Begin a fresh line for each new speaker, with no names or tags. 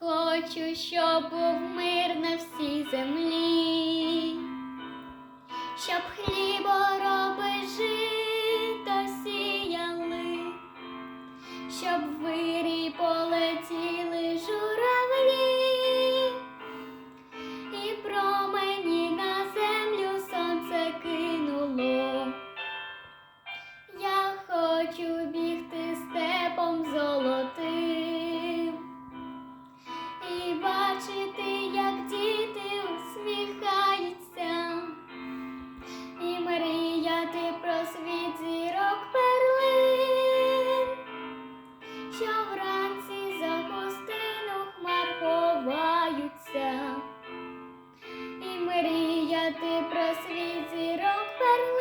хочу, щоб був мир на всій землі, щоб хлібороби жито сіяли, щоб вирій полетіли журавлі, і промені на землю сонце кинуло. Я хочу і мріяти про свій зірок перлин.